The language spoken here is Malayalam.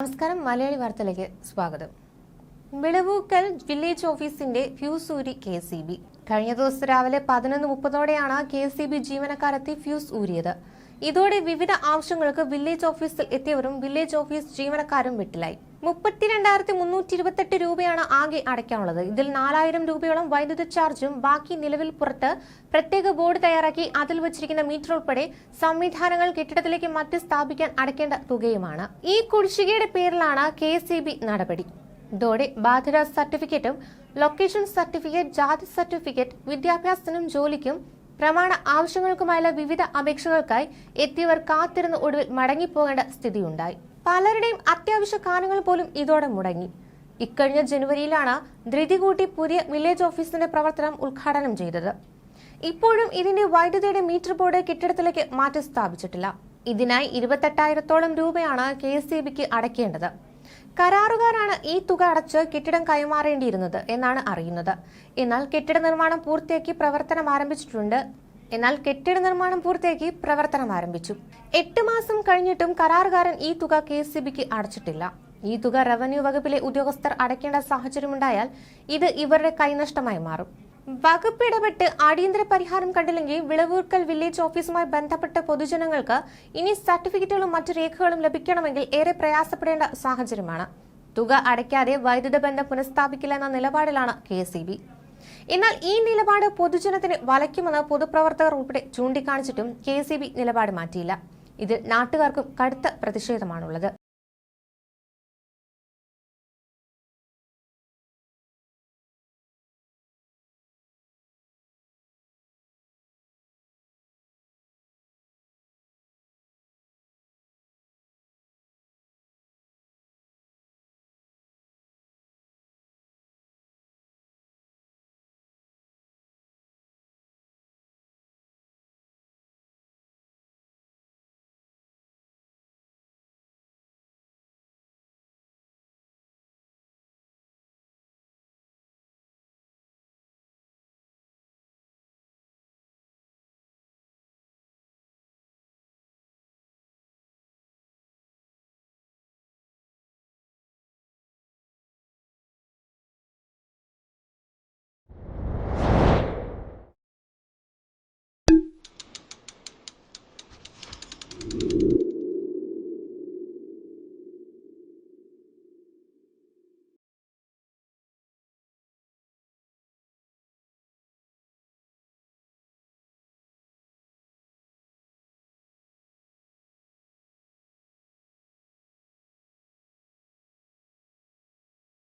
നമസ്കാരം മലയാളി വാർത്തയിലേക്ക് സ്വാഗതം. വിളവൂക്കൽ വില്ലേജ് ഓഫീസിന്റെ ഫ്യൂസൂരി കെ സി ബി. കഴിഞ്ഞ ദിവസം രാവിലെ പതിനൊന്ന് മുപ്പതോടെയാണ് കെ സി ബി ജീവനക്കാരെത്തി ഫ്യൂസ് ഊരിയത്. ഇതോടെ വിവിധ ആവശ്യങ്ങൾക്ക് വില്ലേജ് ഓഫീസിൽ എത്തിയവരും വില്ലേജ് ഓഫീസ് ജീവനക്കാരും വെട്ടിലായി. മുപ്പത്തിരണ്ടായിരത്തി മുന്നൂറ്റി ഇരുപത്തെട്ട് രൂപയാണ് ആകെ അടയ്ക്കാനുള്ളത്. ഇതിൽ നാലായിരം രൂപയോളം വൈദ്യുത ചാർജും ബാക്കി നിലവിൽ പുറത്ത് പ്രത്യേക ബോർഡ് തയ്യാറാക്കി അതിൽ വച്ചിരിക്കുന്ന മീറ്റർ ഉൾപ്പെടെ സംവിധാനങ്ങൾ കെട്ടിടത്തിലേക്ക് മറ്റ് സ്ഥാപിക്കാൻ അടയ്ക്കേണ്ട തുകയുമാണ്. ഈ കുടിശ്ശികയുടെ പേരിലാണ് കെ നടപടി. ഇതോടെ ബാധ്യത സർട്ടിഫിക്കറ്റും ലൊക്കേഷൻ സർട്ടിഫിക്കറ്റ് ജാതി സർട്ടിഫിക്കറ്റ് വിദ്യാഭ്യാസത്തിനും ജോലിക്കും പ്രമാണ ആവശ്യങ്ങൾക്കുമായുള്ള വിവിധ അപേക്ഷകൾക്കായി എത്തിയവർ കാത്തിരുന്ന് ഒടുവിൽ മടങ്ങിപ്പോകേണ്ട സ്ഥിതിയുണ്ടായി. പലരുടെയും അത്യാവശ്യ കാര്യങ്ങൾ പോലും ഇതോടെ മുടങ്ങി. ഇക്കഴിഞ്ഞ ജനുവരിയിലാണ് ധൃതി കൂട്ടി പുതിയ വില്ലേജ് ഓഫീസിന്റെ പ്രവർത്തനം ഉദ്ഘാടനം ചെയ്തത്. ഇപ്പോഴും ഇതിന്റെ വൈദ്യുതിയുടെ മീറ്റർ ബോർഡ് കെട്ടിടത്തിലേക്ക് മാറ്റി സ്ഥാപിച്ചിട്ടില്ല. ഇതിനായി ഇരുപത്തെട്ടായിരത്തോളം രൂപയാണ് കെ എസ് സി ബിക്ക് അടയ്ക്കേണ്ടത്. കരാറുകാരാണ് ഈ തുക അടച്ച് കെട്ടിടം കൈമാറേണ്ടിയിരുന്നത് എന്നാണ് അറിയുന്നത്. എന്നാൽ കെട്ടിട നിർമ്മാണം പൂർത്തിയാക്കി പ്രവർത്തനം ആരംഭിച്ചിട്ടുണ്ട് എന്നാൽ കെട്ടിട നിർമ്മാണം പൂർത്തിയാക്കി പ്രവർത്തനം ആരംഭിച്ചു. എട്ട് മാസം കഴിഞ്ഞിട്ടും കരാറുകാരൻ ഈ തുക കെ എസ് ബിക്ക് അടച്ചിട്ടില്ല. ഈ തുക റവന്യൂ വകുപ്പിലെ ഉദ്യോഗസ്ഥർ അടയ്ക്കേണ്ട സാഹചര്യമുണ്ടായാൽ ഇത് ഇവരുടെ കൈനഷ്ടമായി മാറും. വകുപ്പ് ഇടപെട്ട് അടിയന്തര പരിഹാരം കണ്ടില്ലെങ്കിൽ വിളവൂർക്കൽ വില്ലേജ് ഓഫീസുമായി ബന്ധപ്പെട്ട പൊതുജനങ്ങൾക്ക് ഇനി സർട്ടിഫിക്കറ്റുകളും മറ്റു രേഖകളും ലഭിക്കണമെങ്കിൽ ഏറെ പ്രയാസപ്പെടേണ്ട സാഹചര്യമാണ്. തുക അടയ്ക്കാതെ വൈദ്യുത ബന്ധം പുനഃസ്ഥാപിക്കില്ല എന്ന നിലപാടിലാണ് കെ എന്നാൽ ഈ നിലപാട് പൊതുജനത്തിന് വലയ്ക്കുമെന്ന് പൊതുപ്രവർത്തകർ ഉൾപ്പെടെ ചൂണ്ടിക്കാണിച്ചിട്ടും കെ നിലപാട് മാറ്റിയില്ല. ഇതിൽ നാട്ടുകാർക്കും കടുത്ത പ്രതിഷേധമാണുള്ളത്.